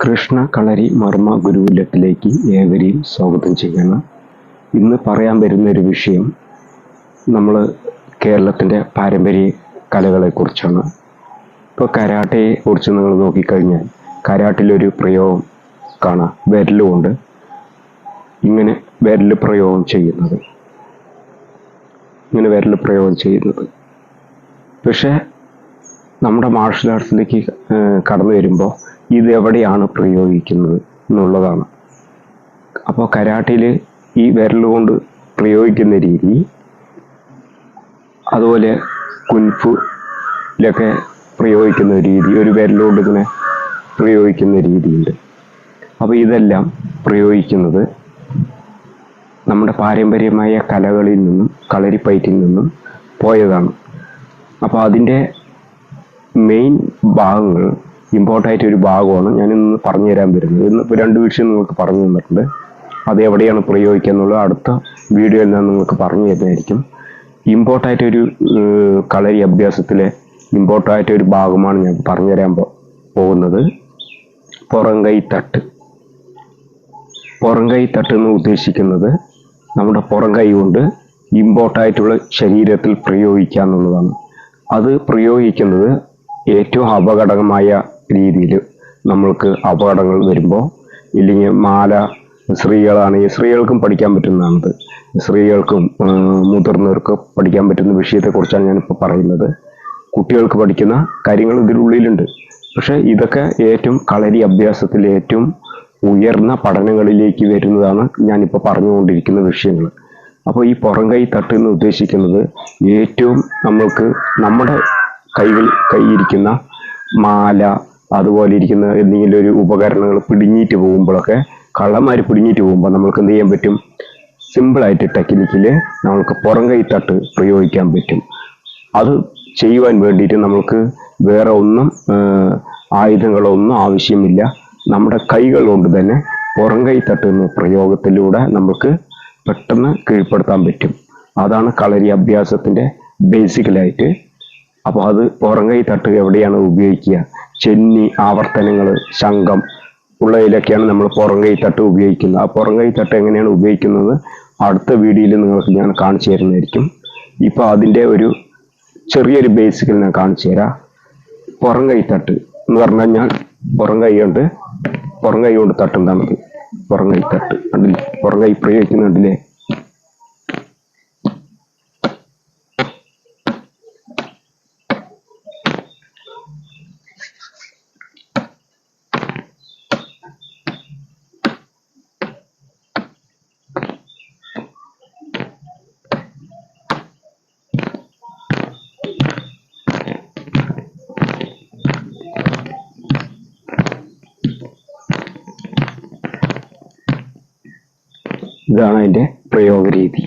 കൃഷ്ണ കളരി മർമ്മ ഗുരുകുലത്തിലേക്ക് ഏവരെയും സ്വാഗതം ചെയ്യണം ഇന്ന് പറയാൻ വരുന്ന ഒരു വിഷയം നമ്മൾ കേരളത്തിന്റെ പാരമ്പര്യ കലകളെക്കുറിച്ചാണ്. ഇപ്പോൾ കരാട്ടയെ കുറിച്ച് നിങ്ങൾ നോക്കിക്കഴിഞ്ഞാൽ കരാട്ടിലൊരു പ്രയോഗം കാണാം. വിരലുകൊണ്ട് ഇങ്ങനെ വിരൽ പ്രയോഗം ചെയ്യുന്നത്. ഇങ്ങനെ വിരൽ പ്രയോഗം ചെയ്യുന്നത്. പക്ഷേ നമ്മുടെ മാർഷൽ ആർട്സിലേക്ക് കടന്നു വരുമ്പോൾ ഇത് എവിടെയാണ് പ്രയോഗിക്കുന്നത് എന്നുള്ളതാണ്. അപ്പോൾ കരാട്ടിൽ ഈ വിരൽ കൊണ്ട് പ്രയോഗിക്കുന്ന രീതി അതുപോലെ കുൻഫുലൊക്കെ പ്രയോഗിക്കുന്ന രീതി ഒരു വിരലുകൊണ്ട് ഇങ്ങനെ പ്രയോഗിക്കുന്ന രീതിയുണ്ട്. അപ്പോൾ ഇതെല്ലാം പ്രയോഗിക്കുന്നത് നമ്മുടെ പാരമ്പര്യമായ കലകളിൽ നിന്നും കളരിപ്പയറ്റിൽ നിന്നും പോയതാണ്. അപ്പോൾ അതിന്റെ മെയിൻ ഭാഗങ്ങൾ ഇമ്പോർട്ടായിട്ട് ഒരു ഭാഗമാണ് ഞാൻ ഇന്ന് പറഞ്ഞു തരാൻ വരുന്നത്. ഇന്ന് ഇപ്പോൾ രണ്ട് വിഷയം നിങ്ങൾക്ക് പറഞ്ഞു തന്നിട്ടുണ്ട്. അത് എവിടെയാണ് പ്രയോഗിക്കുക എന്നുള്ളത് അടുത്ത വീഡിയോയിൽ ഞാൻ നിങ്ങൾക്ക് പറഞ്ഞു തരുന്നതായിരിക്കും. ആയിട്ട് ഒരു കളരി അഭ്യാസത്തിലെ ആയിട്ട് ഒരു ഭാഗമാണ് ഞാൻ പറഞ്ഞു തരാൻ പോകുന്നത്. പുറംകൈ തട്ട്. പുറംകൈ തട്ട് എന്ന് ഉദ്ദേശിക്കുന്നത് നമ്മുടെ പുറംകൈ കൊണ്ട് ഇമ്പോർട്ടായിട്ടുള്ള ശരീരത്തിൽ പ്രയോഗിക്കുക എന്നുള്ളതാണ്. അത് പ്രയോഗിക്കുന്നത് ഏറ്റവും അപകടകമായ രീതിയിൽ നമ്മൾക്ക് അപകടങ്ങൾ വരുമ്പോൾ ഇല്ലെങ്കിൽ മാല സ്ത്രീകളാണെങ്കിൽ സ്ത്രീകൾക്കും പഠിക്കാൻ പറ്റുന്നതാണത്. സ്ത്രീകൾക്കും മുതിർന്നവർക്കും പഠിക്കാൻ പറ്റുന്ന വിഷയത്തെക്കുറിച്ചാണ് ഞാനിപ്പോൾ പറയുന്നത്. കുട്ടികൾക്ക് പഠിക്കുന്ന കാര്യങ്ങൾ ഇതിനുള്ളിലുണ്ട് പക്ഷേ ഇതൊക്കെ ഏറ്റവും കളരി അഭ്യാസത്തിൽ ഏറ്റവും ഉയർന്ന പഠനങ്ങളിലേക്ക് വരുന്നതാണ് ഞാനിപ്പോൾ പറഞ്ഞുകൊണ്ടിരിക്കുന്ന വിഷയങ്ങൾ. അപ്പോൾ ഈ പുറം കൈ തട്ട് എന്ന് ഉദ്ദേശിക്കുന്നത് ഏറ്റവും നമ്മൾക്ക് നമ്മുടെ കൈകൾ കൈയിരിക്കുന്ന മാല അതുപോലെ ഇരിക്കുന്ന എന്തെങ്കിലും ഒരു ഉപകരണങ്ങൾ പിടിഞ്ഞിട്ട് പോകുമ്പോഴൊക്കെ കള്ളന്മാർ പിടിഞ്ഞിട്ട് പോകുമ്പോൾ നമ്മൾക്ക് എന്ത് ചെയ്യാൻ പറ്റും? സിമ്പിളായിട്ട് ടെക്നിക്കിൽ നമ്മൾക്ക് പുറം കൈ തട്ട് പ്രയോഗിക്കാൻ പറ്റും. അത് ചെയ്യുവാൻ വേണ്ടിയിട്ട് നമ്മൾക്ക് വേറെ ഒന്നും ആയുധങ്ങളോ ഒന്നും ആവശ്യമില്ല. നമ്മുടെ കൈകൾ കൊണ്ട് തന്നെ പുറം കൈ തട്ടുന്ന പ്രയോഗത്തിലൂടെ നമുക്ക് പെട്ടെന്ന് കീഴ്പ്പെടുത്താൻ പറ്റും. അതാണ് കളരി അഭ്യാസത്തിന്റെ ബേസിക്കലായിട്ട് അപ്പോൾ അത് പുറം കൈ തട്ട് എവിടെയാണ് ഉപയോഗിക്കുക? ചെന്നി ആവർത്തനങ്ങൾ ശംഖം ഉള്ളതിലൊക്കെയാണ് നമ്മൾ പുറം തട്ട് ഉപയോഗിക്കുന്നത്. ആ പുറം തട്ട് എങ്ങനെയാണ് ഉപയോഗിക്കുന്നത്? അടുത്ത വീഡിയോയിൽ നിങ്ങൾക്ക് ഞാൻ കാണിച്ചു തരുന്നതായിരിക്കും. ഇപ്പോൾ അതിന്റെ ഒരു ചെറിയൊരു ബേസിക്കൽ ഞാൻ കാണിച്ചു തരാം. പുറം കൈത്തട്ട് തട്ട് എന്ന് പറഞ്ഞു കഴിഞ്ഞാൽ പുറം കൈ കൊണ്ട് പുറം കൈ കൊണ്ട് തട്ടുന്നതാണത് പുറം കൈത്തട്ട് തട്ട് കണ്ടില്ലേ? പുറം കൈ പ്രയോഗിക്കുന്നുണ്ടല്ലേ? ഇതാണ് അതിന്റെ പ്രയോഗ രീതി